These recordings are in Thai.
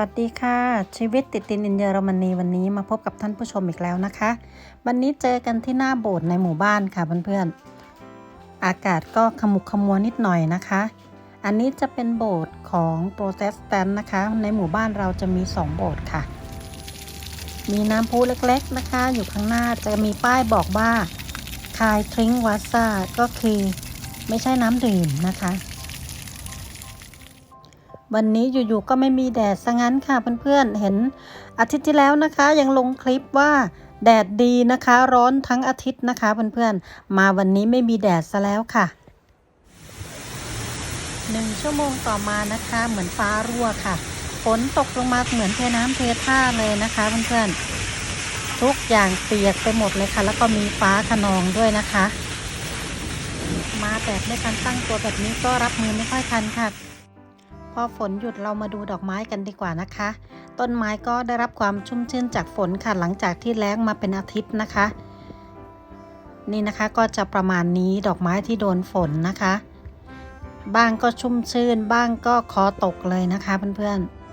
วัสดีค่ะ ชีวิตติดตินอินเยอรมนีวันนี้มาพบกับท่านผู้ชมอีกแล้วนะคะ วันนี้เจอกันที่หน้าโบสถ์ในหมู่บ้านค่ะเพื่อนๆอากาศก็ขมุกขมัวนิดหน่อยนะคะ อันนี้จะเป็นโบสถ์ของโปรเตสแตนต์นะคะ ในหมู่บ้านเราจะมี 2 โบสถ์ค่ะ มีน้ำพุเล็กๆนะคะ อยู่ข้างหน้าจะมีป้ายบอกว่าคายทริงวัสซาก็คือไม่ใช่น้ำดื่มนะคะ วันนี้อยู่ๆก็ไม่มีแดดซะงั้นค่ะเพื่อนๆ เห็นอาทิตย์ที่แล้วนะคะ ยังลงคลิปว่าแดดดีนะคะ ร้อนทั้งอาทิตย์นะคะเพื่อนๆ มาวันนี้ไม่มีแดดซะแล้วค่ะหนึ่งชั่วโมงต่อมานะคะ เหมือนฟ้ารั่วค่ะฝนตกลงมาเหมือนเทน้ำเทท่าเลยนะคะเพื่อนๆทุกอย่างเปียกไปหมดเลยค่ะ แล้วก็มีฟ้าขนองด้วยนะคะ มาแบบไม่ทันตั้งตัวแบบนี้ก็รับมือไม่ค่อยทันค่ะ พอฝนหยุดเรามาดูดอกไม้กันดีกว่านะคะ ต้นไม้ก็ได้รับความชุ่มชื่นจากฝนค่ะ หลังจากที่แล้งมาเป็นอาทิตย์นะคะ นี่นะคะก็จะประมาณนี้ดอกไม้ที่โดนฝนนะคะ บ้างก็ชุ่มชื่น บ้างก็คอตกเลยนะคะเพื่อนๆ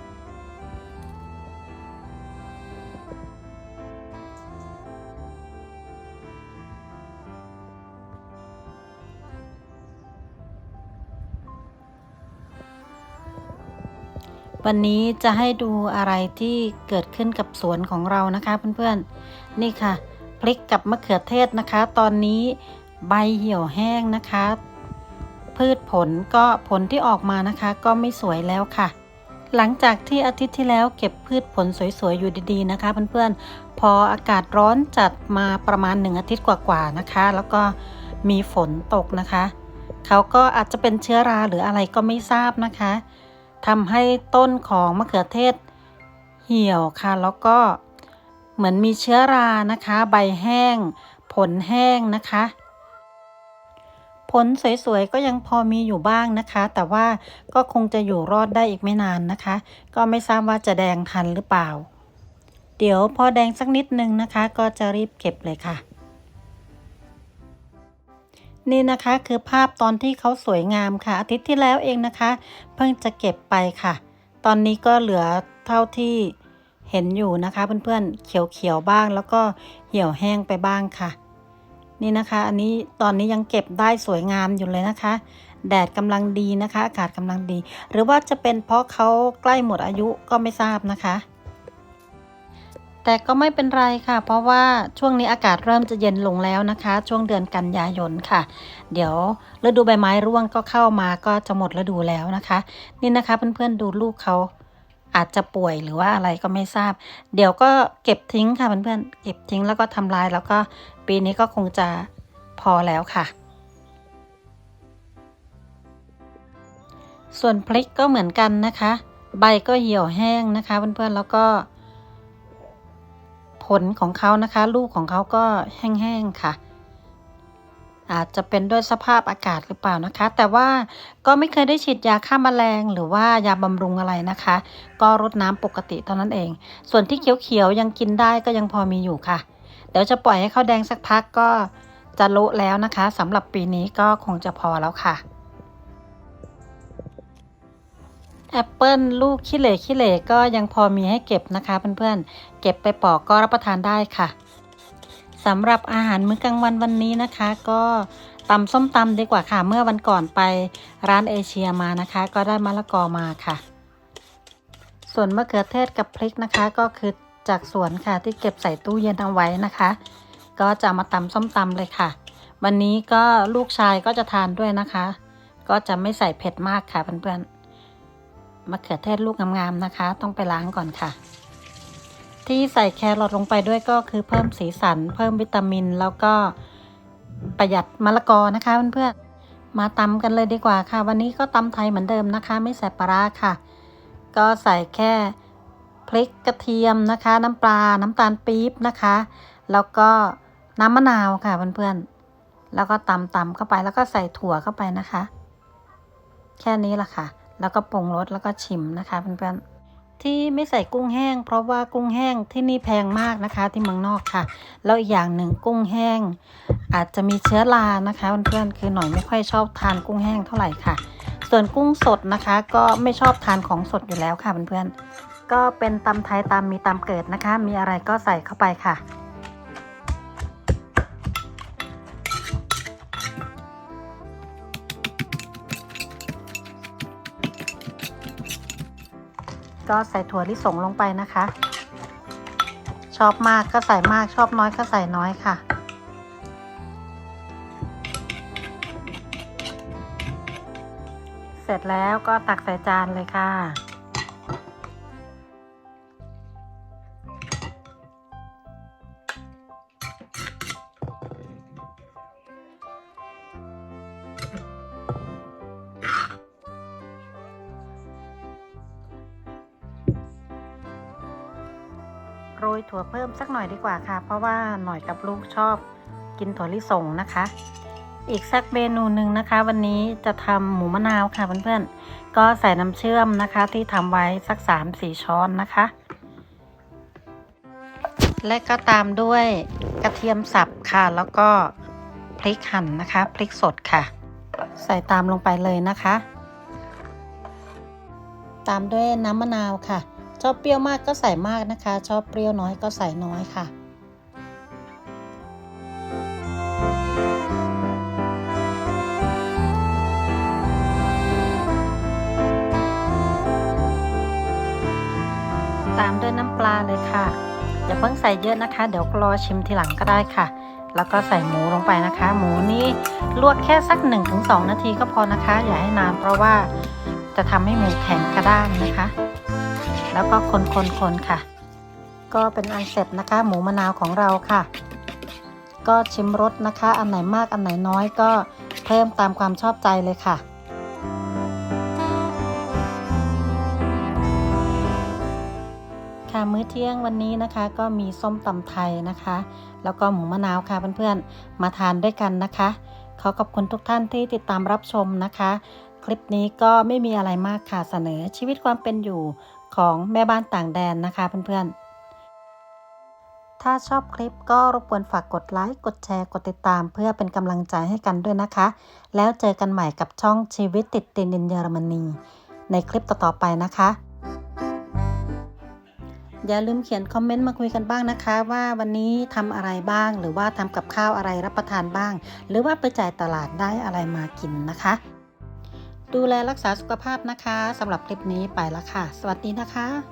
วันนี้จะให้ดูอะไรที่เกิดขึ้นกับสวนของเรานะคะเพื่อนๆ นี่ค่ะ พริกกับมะเขือเทศนะคะ ตอนนี้ใบเหี่ยวแห้งนะคะ พืชผลก็ผลที่ออกมานะคะ ก็ไม่สวยแล้วค่ะ หลังจากที่อาทิตย์ที่แล้วเก็บพืชผลสวยๆ อยู่ดีๆนะคะ เพื่อนๆ พออากาศร้อนจัดมาประมาณหนึ่งอาทิตย์กว่าๆนะคะ แล้วก็มีฝนตกนะคะ เขาก็อาจจะเป็นเชื้อราหรืออะไรก็ไม่ทราบนะคะ ทำให้ต้นของมะเขือเทศเหี่ยวค่ะ แล้วก็เหมือนมีเชื้อรานะคะ ใบแห้ง ผลแห้งนะคะ ผลสวยๆก็ยังพอมีอยู่บ้างนะคะ แต่ว่าก็คงจะอยู่รอดได้อีกไม่นานนะคะ ก็ไม่ทราบว่าจะแดงทันหรือเปล่า เดี๋ยวพอแดงสักนิดนึงนะคะ ก็จะรีบเก็บเลยค่ะ นี่นะคะคือภาพตอนที่เขาสวยงามค่ะ อาทิตย์ที่แล้วเองนะคะ เพิ่งจะเก็บไปค่ะ ตอนนี้ก็เหลือเท่าที่เห็นอยู่นะคะเพื่อนๆเขียวๆบ้างแล้วก็เหี่ยวแห้งไปบ้างค่ะ นี่นะคะ อันนี้ตอนนี้ยังเก็บได้สวยงามอยู่เลยนะคะ แดดกำลังดีนะคะ อากาศกำลังดี หรือว่าจะเป็นเพราะเขาใกล้หมดอายุก็ไม่ทราบนะคะ แต่ก็ไม่เป็นไรค่ะ เพราะว่าช่วงนี้อากาศเริ่มจะเย็นลงแล้วนะคะ ช่วงเดือนกันยายนค่ะ เดี๋ยวฤดูใบไม้ร่วงก็เข้ามาก็จะหมดฤดูแล้วนะคะ นี่นะคะเพื่อนๆดูลูกเขาอาจจะป่วยหรือว่าอะไรก็ไม่ทราบ เดี๋ยวก็เก็บทิ้งค่ะเพื่อนๆเก็บทิ้งแล้วก็ทำลายแล้วก็ปีนี้ก็คงจะพอแล้วค่ะ ส่วนพริกก็เหมือนกันนะคะ ใบก็เหี่ยวแห้งนะคะเพื่อนๆแล้วก็ ลของเขานะคะ ลูกของเขาก็แห้งๆค่ะ อาจจะเป็นด้วยสภาพอากาศหรือเปล่านะคะ แต่ว่าก็ไม่เคยได้ฉีดยาฆ่าแมลงหรือว่ายาบำรุงอะไรนะคะ ก็รดน้ำปกติเท่านั้นเอง ส่วนที่เขียวๆยังกินได้ก็ยังพอมีอยู่ค่ะ เดี๋ยวจะปล่อยให้เขาแดงสักพักก็จะโละแล้วนะคะสำหรับปีนี้ก็คงจะพอแล้วค่ะ แอปเปิลลูกขี้เหร่ขี้เหร่ก็ยังพอมีให้เก็บนะคะเพื่อนๆ เก็บไปปอกก็รับประทานได้ค่ะสำหรับอาหารมื้อกลางวันวันนี้นะคะ ก็ตำส้มตำดีกว่าค่ะ เมื่อวันก่อนไปร้านเอเชียมานะคะ ก็ได้มะละกอมาค่ะ ส่วนมะเขือเทศกับพริกนะคะ ก็คือจากสวนค่ะที่เก็บใส่ตู้เย็นเอาไว้นะคะ ก็จะมาตำส้มตำเลยค่ะ วันนี้ก็ลูกชายก็จะทานด้วยนะคะ ก็จะไม่ใส่เผ็ดมากค่ะเพื่อนๆ มะเขือเทศลูกงามๆนะคะ ต้องไปล้างก่อนค่ะ ที่ใส่แครอทลงไปด้วยก็คือเพิ่มสีสัน เพิ่มวิตามิน แล้วก็ประหยัดมะละกอนะคะเพื่อนๆมาตำกันเลยดีกว่าค่ะ วันนี้ก็ตำไทยเหมือนเดิมนะคะ ไม่ใส่ปลาร้าค่ะ ก็ใส่แค่พริกกระเทียมนะคะ น้ำปลาน้ำตาลปี๊บนะคะ แล้วก็น้ำมะนาวค่ะเพื่อนๆแล้วก็ตำตำเข้าไปแล้วก็ใส่ถั่วเข้าไปนะคะ แค่นี้ละค่ะ แล้วก็ปรุงรสแล้วก็ชิมนะคะเพื่อนๆที่ไม่ใส่กุ้งแห้ง เพราะว่ากุ้งแห้งที่นี่แพงมากนะคะ ที่เมืองนอกค่ะแล้วอีกอย่างหนึ่งกุ้งแห้ง อาจจะมีเชื้อรานะคะเพื่อนๆคือหน่อยไม่ค่อยชอบทานกุ้งแห้งเท่าไหร่ค่ะ ส่วนกุ้งสดนะคะ ก็ไม่ชอบทานของสดอยู่แล้วค่ะเพื่อนๆก็เป็นตำไทยตามมีตามเกิดนะคะ มีอะไรก็ใส่เข้าไปค่ะ ก็ใส่ถั่วลิสงลงไปนะคะ ชอบมากก็ใส่มากชอบน้อยก็ใส่น้อยค่ะ เสร็จแล้วก็ตักใส่จานเลยค่ะ โรยถั่วเพิ่มสักหน่อยดีกว่าค่ะ เพราะว่าหน่อยกับลูกชอบกินถั่วลิสงนะคะ อีกสักเมนูหนึ่งนะคะ วันนี้จะทำหมูมะนาวค่ะเพื่อนๆ ก็ใส่น้ำเชื่อมนะคะ ที่ทำไว้สัก3-4ช้อนนะคะ และก็ตามด้วยกระเทียมสับค่ะ แล้วก็พริกหั่นนะคะ พริกสดค่ะ ใส่ตามลงไปเลยนะคะ ตามด้วยน้ำมะนาวค่ะ ชอบเปรี้ยวมากก็ใส่มากนะคะ ชอบเปรี้ยวน้อยก็ใส่น้อยค่ะตามด้วยน้ำปลาเลยค่ะ อย่าเพิ่งใส่เยอะนะคะ เดี๋ยวรอชิมทีหลังก็ได้ค่ะ แล้วก็ใส่หมูลงไปนะคะ หมูนี่ลวกแค่สัก 1-2 นาทีก็พอนะคะ อย่าให้นานเพราะว่าจะทำให้หมูแข็งกระด้างนะคะ แล้วก็คนๆๆค่ะ ก็เป็นอันเสร็จนะคะ หมูมะนาวของเราค่ะ ก็ชิมรสนะคะ อันไหนมากอันไหนน้อยก็เพิ่มตามความชอบใจเลยค่ะค่ะมื้อเที่ยงวันนี้นะคะก็มีส้มตำไทยนะคะ แล้วก็หมูมะนาวค่ะเพื่อนๆมาทานด้วยกันนะคะ ขอขอบคุณทุกท่านที่ติดตามรับชมนะคะ คลิปนี้ก็ไม่มีอะไรมากค่ะเสนอชีวิตความเป็นอยู่ ของแม่บ้านต่างแดนนะคะเพื่อนๆ ถ้าชอบคลิปก็รบกวนฝากกดไลค์ กดแชร์ กดติดตาม เพื่อเป็นกำลังใจให้กันด้วยนะคะ แล้วเจอกันใหม่กับช่องชีวิตติดตินินเยอรมนี ในคลิปต่อๆไปนะคะ อย่าลืมเขียนคอมเมนต์มาคุยกันบ้างนะคะ ว่าวันนี้ทำอะไรบ้าง หรือว่าทำกับข้าวอะไรรับประทานบ้าง หรือว่าไปจ่ายตลาดได้อะไรมากินนะคะ ดูแลรักษาสุขภาพนะคะสำหรับคลิปนี้ไปละค่ะ สวัสดีนะคะ